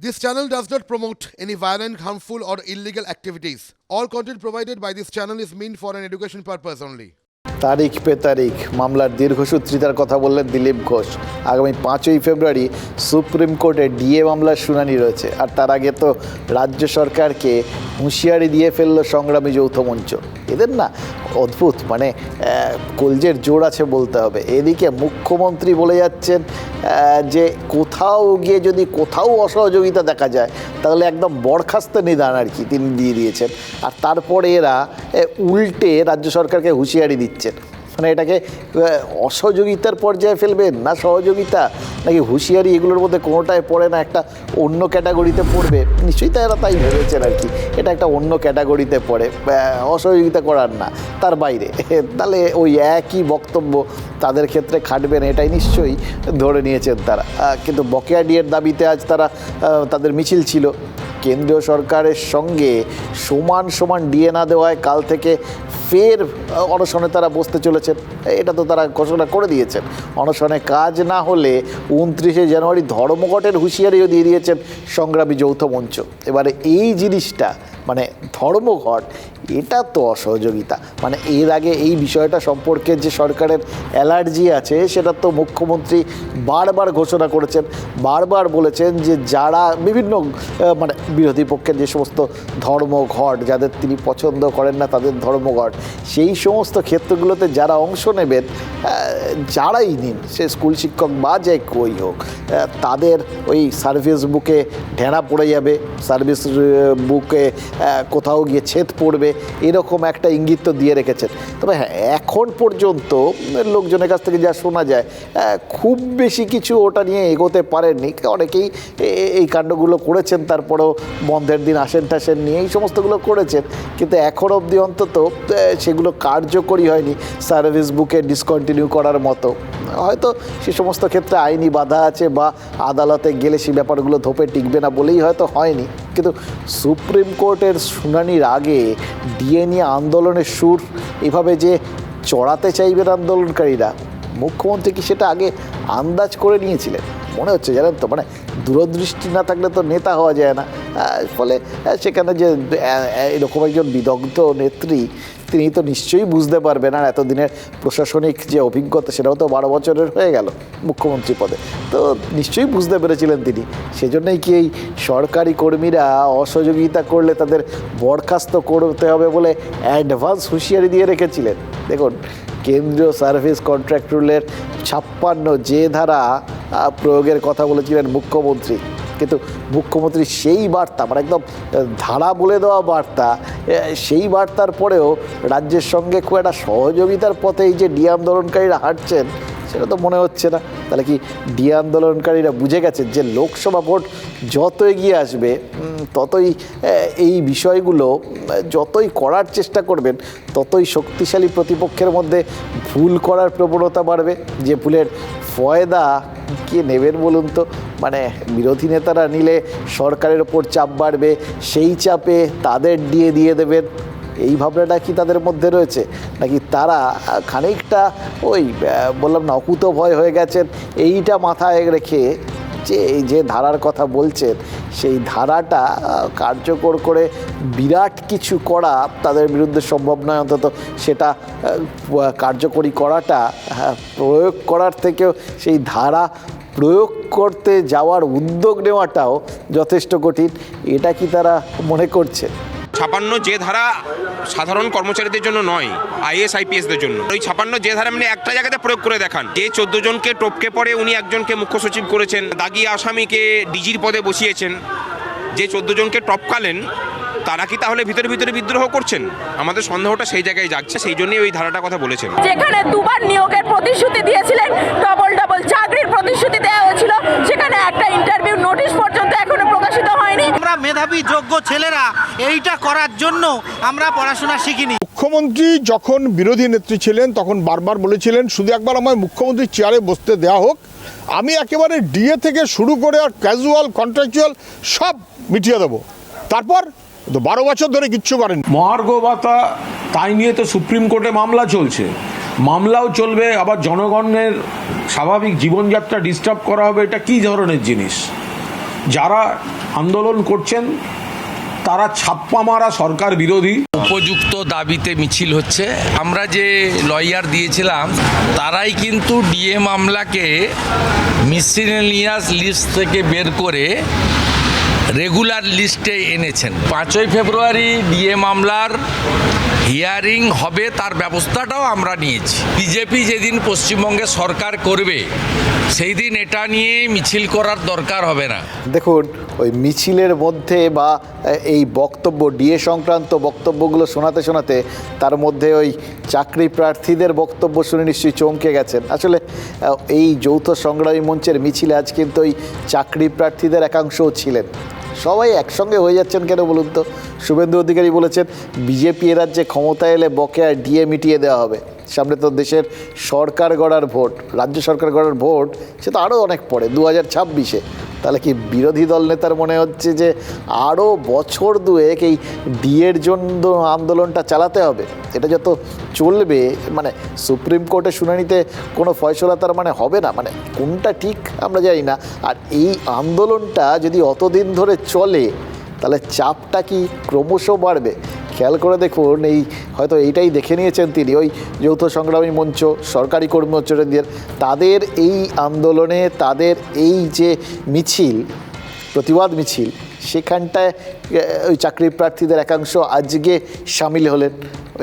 This channel does not promote any violent, harmful, or illegal activities. All content provided by this channel is meant for an education purpose only. তারিখ পে তারিখ মামলার দীর্ঘসূত্রিতার কথা বললেন দিলীপ ঘোষ আগামী পাঁচই ফেব্রুয়ারি সুপ্রিম কোর্টে ডিএ মামলার শুনানি রয়েছে আর তার আগে তো রাজ্য সরকারকে হুঁশিয়ারি দিয়ে ফেলল সংগ্রামী যৌথ মঞ্চ এদের না অদ্ভুত মানে কলজের জোর আছে বলতে হবে এদিকে মুখ্যমন্ত্রী বলে যাচ্ছেন যে কোথাও গিয়ে যদি কোথাও অসহযোগিতা দেখা যায়, তাহলে একদম বরখাস্ত নিদান আর কি তিনি দিয়ে দিয়েছেন। আর তারপরে এরা উল্টে রাজ্য সরকারকে হুঁশিয়ারি দিচ্ছেন। মানে এটাকে অসহযোগিতার পর্যায়ে ফেলবেন না সহযোগিতা, নাকি হুঁশিয়ারি এগুলোর মধ্যে কোনোটায় পড়ে না, একটা অন্য ক্যাটাগরিতে পড়বে? নিশ্চয়ই তাই এরা তাই ভেবেছেন আর কি। এটা একটা অন্য ক্যাটাগরিতে পড়ে অসহযোগিতা করার না, তার বাইরে। তাহলে ওই একই বক্তব্য তাদের ক্ষেত্রে খাটবে না, এটাই নিশ্চয়ই ধরে নিয়েছেন তারা। কিন্তু বকেয়া ডিয়ের দাবিতে আজ তারা তাদের মিছিল ছিল। কেন্দ্রীয় সরকারের সঙ্গে সমান সমান ডিএ না দেওয়ায় কাল থেকে ফের অনশনে তারা বসতে চলেছেন। এটা তো তারা ঘোষণা করে দিয়েছেন। অনশনে কাজ না হলে উনত্রিশে জানুয়ারি ধর্মঘটের হুঁশিয়ারিও দিয়ে দিয়েছেন সংগ্রামী যৌথ মঞ্চ। এবারে এই জিনিসটা মানে ধর্মঘট, এটা তো অসহযোগিতা। মানে এর আগে এই বিষয়টা সম্পর্কে যে সরকারের অ্যালার্জি আছে, সেটা তো মুখ্যমন্ত্রী বারবার ঘোষণা করেছেন, বারবার বলেছেন যে যারা বিভিন্ন মানে বিরোধী পক্ষের যে সমস্ত ধর্মঘট, যাদের তিনি পছন্দ করেন না তাদের ধর্মঘট, সেই সমস্ত ক্ষেত্রগুলোতে যারা অংশ নেবেন যারাই নিন, সে স্কুল শিক্ষক বা যে কই হোক তাদের ওই সার্ভিস বুকে ঢেঁড়া পড়ে যাবে, সার্ভিস বুকে কোথাও গিয়ে ছেদ পড়বে, এরকম একটা ইঙ্গিত তো দিয়ে রেখেছেন। তবে হ্যাঁ এখন পর্যন্ত লোকজনের কাছ থেকে যা শোনা যায় খুব বেশি কিছু ওটা নিয়ে এগোতে পারেননি। অনেকেই এই কাণ্ডগুলো করেছেন, তারপরেও বন্ধের দিন আসেন টাসেন নিয়ে এই সমস্তগুলো করেছেন। কিন্তু এখন অবধি অন্তত সেগুলো কার্যকরী হয়নি সার্ভিস বুকে ডিসকন্টিনিউ করার মতো। হয়তো সে সমস্ত ক্ষেত্রে আইনি বাধা আছে বা আদালতে গেলে সেই ব্যাপারগুলো ধোপে টিকবে না বলেই হয়তো হয়নি। কিন্তু সুপ্রিম কোর্টের শুনানির আগে ডিএ নিয়ে আন্দোলনের সুর এভাবে যে চড়াতে চাইবেন আন্দোলনকারীরা, মুখ্যমন্ত্রী কি সেটা আগে আন্দাজ করে নিয়েছিলেন? মনে হচ্ছে জানেন তো মানে দূরদৃষ্টি না থাকলে তো নেতা হওয়া যায় না। ফলে সেখানে যে এরকম একজন বিদগ্ধ নেত্রী, তিনি তো নিশ্চয়ই বুঝতে পারবেন, আর এতদিনের প্রশাসনিক যে অভিজ্ঞতা, সেটাও তো বারো বছরের হয়ে গেল মুখ্যমন্ত্রী পদে। তো নিশ্চয়ই বুঝতে পেরেছিলেন তিনি। সেজন্যই কি এই সরকারি কর্মীরা অসহযোগিতা করলে তাদের বরখাস্ত করতে হবে বলে অ্যাডভান্স হুঁশিয়ারি দিয়ে রেখেছিলেন? দেখুন কেন্দ্রীয় সার্ভিস কন্ট্রাক্ট রুলের ছাপ্পান্ন যে ধারা প্রয়োগের কথা বলেছিলেন মুখ্যমন্ত্রী। কিন্তু মুখ্যমন্ত্রী সেই বার্তা মানে একদম ধারা বলে দেওয়া বার্তা সেই বার্তার পরেও রাজ্যের সঙ্গে খুব একটা সহযোগিতার পথে এই যে নিয়ম আন্দোলনকারীরা হাঁটছেন, সেটা তো মনে হচ্ছে না। তাহলে কি ডি আন্দোলনকারীরা বুঝে গেছেন যে লোকসভা ভোট যত এগিয়ে আসবে ততই এই বিষয়গুলো যতই করার চেষ্টা করবেন, ততই শক্তিশালী প্রতিপক্ষের মধ্যে ভুল করার প্রবণতা বাড়বে। যে ভুলের ফয়দা কে নেবেন বলুন তো? মানে বিরোধী নেতারা নিলে সরকারের ওপর চাপ বাড়বে, সেই চাপে তাদের দিয়ে দিয়ে দেবেন। এই ভাবনাটা কি তাদের মধ্যে রয়েছে? নাকি তারা খানিকটা ওই বললাম না অকুত ভয় হয়ে গেছেন? এইটা মাথায় রেখে যে এই যে ধারার কথা বলছেন সেই ধারাটা কার্যকর করে বিরাট কিছু করা তাদের বিরুদ্ধে সম্ভব নয়। অন্তত সেটা কার্যকরী করাটা হ্যাঁ, প্রয়োগ করার থেকেও সেই ধারা প্রয়োগ করতে যাওয়ার উদ্যোগ নেওয়াটাও যথেষ্ট কঠিন। এটা কি তারা মনে করছে? ছাপান্ন যে ধারা সাধারণ কর্মচারীদের জন্য নয়, আইএস, আইপিএসদের জন্য। ওই ছাপান্ন যে ধারা মানে একটা জায়গাতে প্রয়োগ করে দেখান। যে চোদ্দ জনকে টপকে পড়ে উনি একজনকে মুখ্য সচিব করেছেন। দাগি আসামিকে ডিজির পদে বসিয়েছেন। যে চোদ্দ জনকে টপকালেন তারা কি তাহলে ভিতরে ভিতরে বিদ্রোহ করছেন? আমাদের সন্দেহটা সেই জায়গায় যাচ্ছে সেই জন্যই ওই ধারাটা কথা বলেছেন। যেখানে দুবার নিয়োগের প্রতিশ্রুতি দিয়েছিলেন ডবল ডবল চাকরির প্রতিশ্রুতি দেওয়া হয়েছিল সেখানে একটা ইন্টারভিউ নোটিশ পর্যন্ত এখনও প্রকাশিত হয়নি। আমরা মেধাবী যোগ্য ছেলেরা এইটা করার জন্য আমরা পড়াশোনা শিখিনি। মুখ্যমন্ত্রী যখন বিরোধী নেত্রী ছিলেন তখন বারবার বলেছিলেন শুধু একবার আমায় মুখ্যমন্ত্রী চেয়ারে বসতে দেওয়া হোক। আমি একেবারে ডিএ থেকে শুরু করে আর ক্যাজুয়াল কন্ট্রাকচুয়াল সব মিটিয়ে দেবো। তারপর তো বারো বছর ধরে কিচ্ছু করেন মহার্ঘ ভাতা তাই নিয়ে তো সুপ্রিম কোর্টে মামলা চলছে। মামলাও চলবে আবার জনগণের স্বাভাবিক জীবনযাত্রা ডিস্টার্ব করা হবে এটা কী ধরনের জিনিস? যারা আন্দোলন করছেন তারা ছাপ্পা মারা সরকার বিরোধী। উপযুক্ত দাবিতে মিছিল হচ্ছে। আমরা যে লয়ার দিয়েছিলাম তারাই কিন্তু ডিএ মামলাকে মিসিলেনিয়াস লিস্ট থেকে বের করে রেগুলার লিস্টে এনেছেন। পাঁচই ফেব্রুয়ারি ডিএ মামলার হিয়ারিং হবে, তার ব্যবস্থাটাও আমরা নিয়েছি। বিজেপি যেদিন পশ্চিমবঙ্গে সরকার করবে সেই দিন এটা নিয়ে মিছিল করার দরকার হবে না। দেখুন, ওই মিছিলের মধ্যে বা এই বক্তব্য, ডিএ সংক্রান্ত বক্তব্যগুলো শোনাতে শোনাতে তার মধ্যে ওই চাকরি প্রার্থীদের বক্তব্য শুনে নিশ্চয়ই চমকে গেছেন। আসলে এই যৌথ সংগ্রামী মঞ্চের মিছিলে আজ কিন্তু ওই চাকরি প্রার্থীদের একাংশও ছিলেন। সবাই একসঙ্গে হয়ে যাচ্ছেন কেন বলুন তো? শুভেন্দু অধিকারী বলেছেন, বিজেপি রাজ্যে ক্ষমতায় এলে বকেয়া ডিএ মিটিয়ে দেওয়া হবে। সামনে তো দেশের সরকার গড়ার ভোট, রাজ্য সরকার গড়ার ভোট, সে তো আরও অনেক পরে, দু হাজার ছাব্বিশে। তাহলে কি বিরোধী দল নেতার মনে হচ্ছে যে আরও বছর দুয়েক এই ডিএর জন্য আন্দোলনটা চালাতে হবে? এটা যত চলবে মানে সুপ্রিম কোর্টে শুনানিতে কোনো ফয়সলা তার মানে হবে না? মানে কোনটা ঠিক আমরা জানি না। আর এই আন্দোলনটা যদি অতদিন ধরে চলে, তাহলে চাপটা কি ক্রমশ বাড়বে? খেয়াল করে দেখুন, এই হয়তো এইটাই দেখে নিয়েছেন তিনি, ওই যৌথ সংগ্রামী মঞ্চ, সরকারি কর্মচারীদের তাদের এই আন্দোলনে, তাদের এই যে মিছিল, প্রতিবাদ মিছিল সেখানটায় ওই চাকরি প্রার্থীদের একাংশ আজকে সামিল হলেন।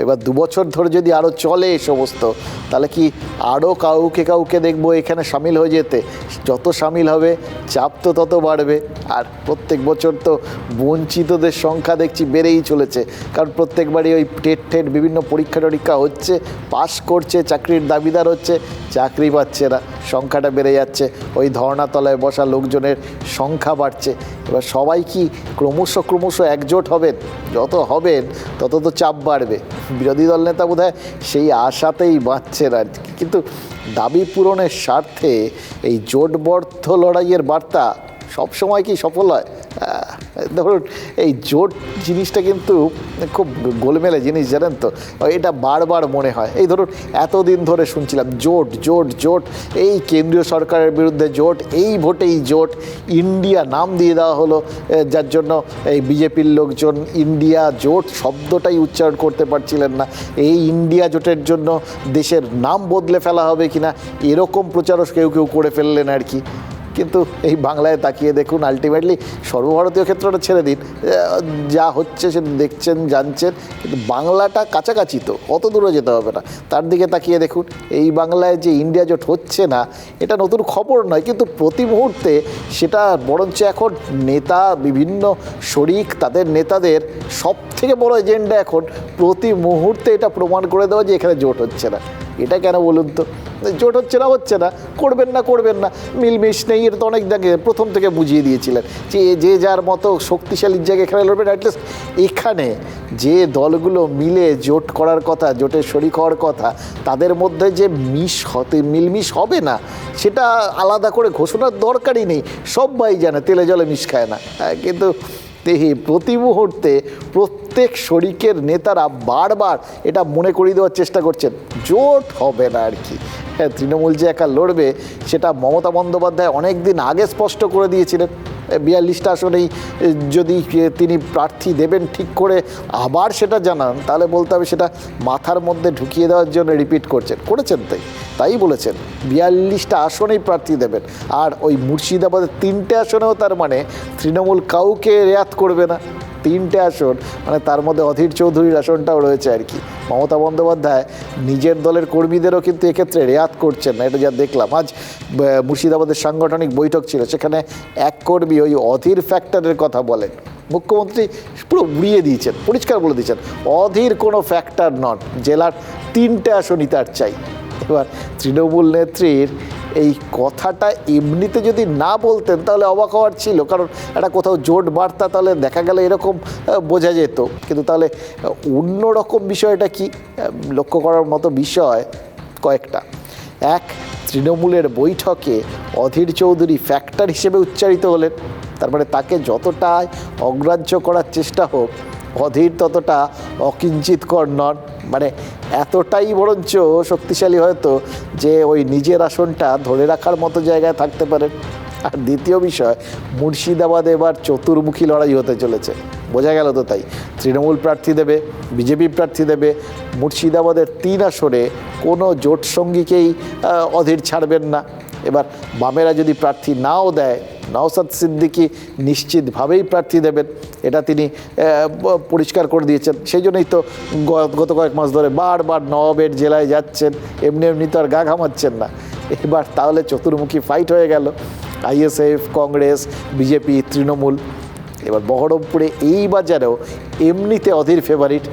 এবার দু বছর ধরে যদি আরও চলে এ সমস্ত, তাহলে কি আরও কাউকে কাউকে দেখব এখানে সামিল হয়ে যেতে? যত সামিল হবে, চাপ তো তত বাড়বে। আর প্রত্যেক বছর তো বঞ্চিতদের সংখ্যা দেখছি বেড়েই চলেছে। কারণ প্রত্যেকবারই ওই টেট টেট বিভিন্ন পরীক্ষা টরীক্ষা হচ্ছে পাস করছে, চাকরির দাবিদার হচ্ছে, চাকরি পাচ্ছে না। সংখ্যাটা বেড়ে যাচ্ছে, ওই ধর্নাতলায় বসা লোকজনের সংখ্যা বাড়ছে। এবার সবাই কি ক্রমশ ক্রমশ একজোট হবেন। যত হবেন, তত তো চাপ বাড়বে। বিরোধী দল নেতা বোধ সেই আশাতেই বাঁচছেন আর কি। কিন্তু দাবি পূরণের স্বার্থে এই জোটবদ্ধ লড়াইয়ের বার্তা সবসময় কি সফল হয়? ধরুন, এই জোট জিনিসটা কিন্তু খুব গোলমেলে জিনিস, জানেন তো? এটা বারবার মনে হয়। এই ধরুন, এতদিন ধরে শুনছিলাম, জোট জোট জোট, এই কেন্দ্রীয় সরকারের বিরুদ্ধে জোট, এই ভোটেই জোট, ইন্ডিয়া নাম দিয়ে দেওয়া হলো যার জন্য এই বিজেপির লোকজন ইন্ডিয়া জোট শব্দটাই উচ্চারণ করতে পারছিলেন না। এই ইন্ডিয়া জোটের জন্য দেশের নাম বদলে ফেলা হবে কিনা, এরকম প্রচারও কেউ কেউ করে ফেললেন আর কি। কিন্তু এই বাংলায় তাকিয়ে দেখুন আলটিমেটলি সর্বভারতীয় ক্ষেত্রটা ছেড়ে দিন। যা হচ্ছে সে দেখছেন, জানছেন, কিন্তু বাংলাটা কাছাকাছি তো, অত দূরে যেতে হবে না। তার দিকে তাকিয়ে দেখুন, এই বাংলায় যে ইন্ডিয়া জোট হচ্ছে না, এটা নতুন খবর নয়, কিন্তু প্রতি মুহূর্তে সেটা বরঞ্চ এখন নেতা, বিভিন্ন শরিক, তাদের নেতাদের সব থেকে বড় এজেন্ডা এখন, প্রতি মুহূর্তে এটা প্রমাণ করে দেওয়া যে এখানে জোট হচ্ছে না। এটা কেন বলুন তো? জোট হচ্ছে না হচ্ছে না। করবেন না করবেন না। মিলমিশ নেই এটা তো অনেক দেখে প্রথম থেকে বুঝিয়ে দিয়েছিলেন যে যে যার মতো শক্তিশালী জায়গায় এখানে লড়বেন অ্যাটলিস্ট এখানে যে দলগুলো মিলে জোট করার কথা জোটের শরিক হওয়ার কথা তাদের মধ্যে যে মিশ হতে মিলমিশ হবে না সেটা আলাদা করে ঘোষণার দরকারই নেই। সবাই জানে তেলে জলে মিশ খায় না। হ্যাঁ, কিন্তু দেহে প্রতি মুহূর্তে প্রত্যেক শরিকের নেতারা বারবার এটা মনে করিয়ে দেওয়ার চেষ্টা করছেন। জোট হবে না আর কি। তৃণমূল যে একা লড়বে সেটা মমতা বন্দ্যোপাধ্যায় অনেক দিন আগে স্পষ্ট করে দিয়েছিলেন। বিয়াল্লিশটা আসনেই যদি তিনি প্রার্থী দেবেন ঠিক করে আবার সেটা জানান, তাহলে বলতে হবে সেটা মাথার মধ্যে ঢুকিয়ে দেওয়ার জন্য রিপিট করছেন। করেছেন তাই তাই বলেছেন। বিয়াল্লিশটা আসনেই প্রার্থী দেবেন। আর ওই মুর্শিদাবাদের তিনটে আসনেও তার মানে তৃণমূল কাউকে রেয়াত করবে না। তিনটে আসন মানে তার মধ্যে অধীর চৌধুরীর আসনটাও রয়েছে আর কি। মমতা বন্দ্যোপাধ্যায় নিজের দলের কর্মীদেরও কিন্তু এক্ষেত্রে রেয়াত করছেন না, এটা যা দেখলাম। আজ মুর্শিদাবাদের সাংগঠনিক বৈঠক ছিল, সেখানে এক কর্মী ওই অধীর ফ্যাক্টরের কথা বলেন। মুখ্যমন্ত্রী পুরো উড়িয়ে দিয়েছেন, পরিষ্কার বলে দিয়েছেন, অধীর কোনো ফ্যাক্টর নন, জেলার তিনটে আসনই তার চাই। এবার তৃণমূল নেত্রীর এই কথাটা এমনিতে যদি না বলতেন, তাহলে অবাক হওয়ার ছিল। কারণ একটা কোথাও জোট বার্তা তাহলে দেখা গেলে এরকম বোঝা যেত। কিন্তু তাহলে অন্য রকম বিষয়টা কি লক্ষ্য করার মতো বিষয় কয়েকটা। এক, তৃণমূলের বৈঠকে অধীর চৌধুরী ফ্যাক্টর হিসেবে উচ্চারিত হলেন। তার মানে তাকে যতটাই অগ্রাহ্য করার চেষ্টা হোক, অধীর ততটা অকিঞ্চিতকর নন। মানে এতটাই বরঞ্চ শক্তিশালী হয়তো যে ওই নিজের আসনটা ধরে রাখার মতো জায়গায় থাকতে পারেন আর দ্বিতীয় বিষয়, মুর্শিদাবাদে এবার চতুর্মুখী লড়াই হতে চলেছে। বোঝা গেল তো তাই। তৃণমূল প্রার্থী দেবে, বিজেপি প্রার্থী দেবে, মুর্শিদাবাদের তিন আসনে কোনো জোট সঙ্গীকেই অধীর ছাড়বেন না। এবার বামেরা যদি প্রার্থী নাও দেয় নওসাদ সিদ্দিকি নিশ্চিতভাবেই প্রার্থী দেবেন। এটা তিনি পরিষ্কার করে দিয়েছেন। সেই জন্যই তো গত কয়েক মাস ধরে বারবার নবাবের জেলায় যাচ্ছেন, এমনি এমনি তো আর গা ঘামাচ্ছেন না। এবার তাহলে চতুর্মুখী ফাইট হয়ে গেল। ISF, Congress, BJP, Trinamool. এবার বহরমপুরে এই বাজারেও এমনিতে অধীর ফেভারিট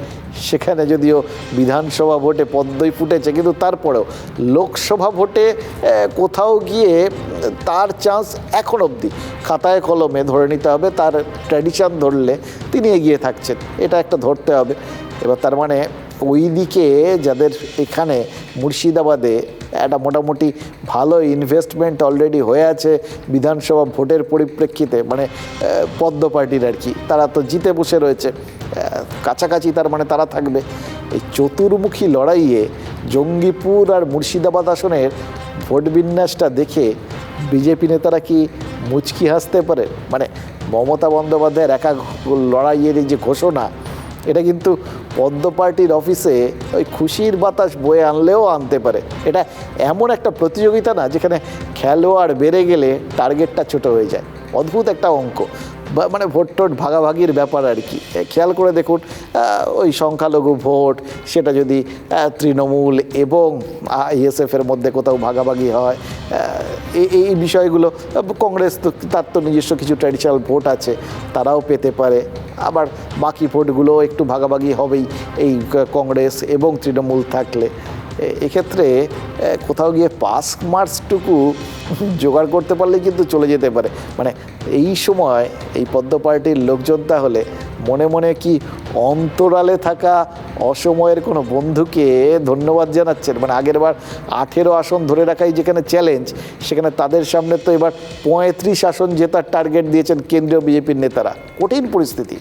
সেখানে যদিও বিধানসভা ভোটে পদ্মই ফুটেছে, কিন্তু তারপরেও লোকসভা ভোটে কোথাও গিয়ে তার চান্স এখন অবধি। খাতায় কলমে ধরে নিতে হবে, তার ট্র্যাডিশন ধরলে তিনি এগিয়ে থাকছেন, এটা একটা ধরতে হবে। এবার তার মানে ওই দিকে যাদের এখানে মুর্শিদাবাদে একটা মোটামুটি ভালো ইনভেস্টমেন্ট অলরেডি হয়ে আছে বিধানসভা ভোটের পরিপ্রেক্ষিতে মানে পদ্ম পার্টির আর কি, তারা তো জিতে বসে রয়েছে। কাছাকাছি, তার মানে তারা থাকবে। এই চতুর্মুখী লড়াইয়ে জঙ্গিপুর আর মুর্শিদাবাদ আসনের ভোট বিন্যাসটা দেখে বিজেপি নেতারা কি মুচকি হাসতে পারে? মানে মমতা বন্দ্যোপাধ্যায়ের একা লড়াইয়ের যে ঘোষণা, এটা কিন্তু পদ্ম পার্টির অফিসে ওই খুশির বাতাস বয়ে আনলেও আনতে পারে। এটা এমন একটা প্রতিযোগিতা না, যেখানে খেলোয়াড় বেড়ে গেলে টার্গেটটা ছোট হয়ে যায়। অদ্ভুত একটা অঙ্ক। মানে ভোট টোট ভাগাভাগির ব্যাপার আর কি। খেয়াল করে দেখুন ওই সংখ্যালঘু ভোট, সেটা যদি তৃণমূল এবং আইএসএফের মধ্যে কোথাও ভাগাভাগি হয় এই বিষয়গুলো কংগ্রেস তো, তার তো নিজস্ব কিছু ট্র্যাডিশনাল ভোট আছে, তারাও পেতে পারে। আবার বাকি ভোটগুলো একটু ভাগাভাগি হবেই এই কংগ্রেস এবং তৃণমূল থাকলে। এক্ষেত্রে কোথাও গিয়ে পাস মার্কসটুকু জোগাড় করতে পারলে কিন্তু চলে যেতে পারে। মানে এই সময় এই পদ্ম পার্টির লোকজন তাহলে মনে মনে কি অন্তরালে থাকা অসময়ের কোনো বন্ধুকে ধন্যবাদ জানাচ্ছেন। মানে আগের বার আঠেরো আসন ধরে রাখাই যেখানে চ্যালেঞ্জ সেখানে তাদের সামনে তো এবার পঁয়ত্রিশ আসন জেতার টার্গেট দিয়েছেন কেন্দ্রীয় বিজেপির নেতারা। কঠিন পরিস্থিতি।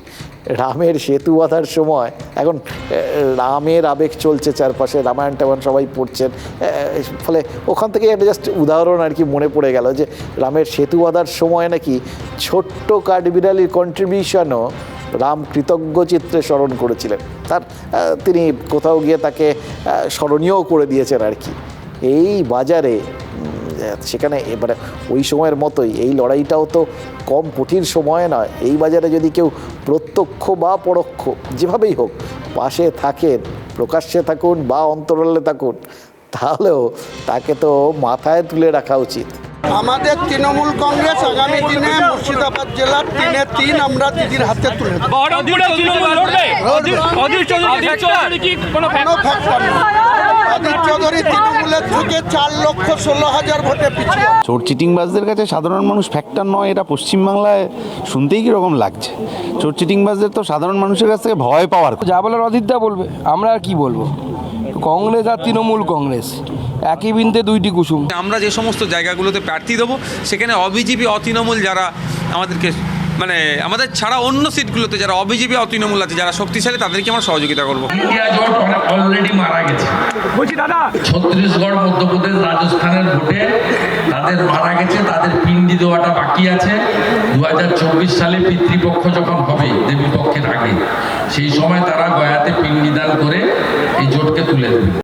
রামের সেতু বাঁধার সময় এখন রামের আবেগ চলছে চারপাশে, রামায়ণ টামায়ণ সবাই পড়ছেন। ফলে ওখান থেকে একটা জাস্ট উদাহরণ আর কি মনে পড়ে গেল যে, রামের সেতু বাঁধার সময় নাকি ছোট্ট কাঠবিড়ালির কন্ট্রিবিউশনও রাম কৃতজ্ঞ চিত্রে স্মরণ করেছিলেন। তার তিনি কোথাও গিয়ে তাকে স্মরণীয় করে দিয়েছেন আর কি। এই বাজারে সেখানে এবারে ওই সময়ের মতোই, এই লড়াইটাও তো কম কঠিন সময় নয়। এই বাজারে যদি কেউ প্রত্যক্ষ বা পরোক্ষ যেভাবেই হোক পাশে থাকেন, প্রকাশ্যে থাকুন বা অন্তরালে থাকুন, তাহলেও তাকে তো মাথায় তুলে রাখা উচিত। আমাদের তৃণমূল কংগ্রেস আগামী দিনে মুর্শিদাবাদ জেলার তিনে তিন আমরা দিদির হাতে তুলে চার লক্ষ ষোলো হাজার ভোটে পিছিয়ে আছে। চোর চিটিংবাজদের কাছে সাধারণ মানুষ ফ্যাক্টর নয় এটা পশ্চিমবাংলায় শুনতেই কীরকম লাগছে। চোর চিটিংবাজদের তো সাধারণ মানুষের কাছ থেকে ভয় পাওয়ার যা বলার অধীরদা বলবে আমরা আর কি বলব? কংগ্রেস আর তৃণমূল কংগ্রেস। একই বিন্দে দুইটি কুসুম। আমরা যে সমস্ত জায়গাগুলোতে প্রার্থী দেবো সেখানে অবিজেপি অতৃণমূল যারা আমাদেরকে মানে আমাদের ছাড়া অন্য সিটগুলোতে যারা অবিজেপি অতৃণমূল আছে যারা শক্তিশালী তাদেরকে আমরা সহযোগিতা করব। জোট অলরেডি মারা গেছে। বলছি দাদা। ছত্তিশগড় মধ্যপ্রদেশ রাজস্থানের ভোটে তাদের মারা গেছে তাদের পিন্ডি দেওয়াটা বাকি আছে। দু হাজার চব্বিশ সালে পিতৃপক্ষ যখন হবে দেবী পক্ষের আগে সেই সময় তারা গয়াতে পিণ্ডিদান করে এই জোটকে তুলে দেবে।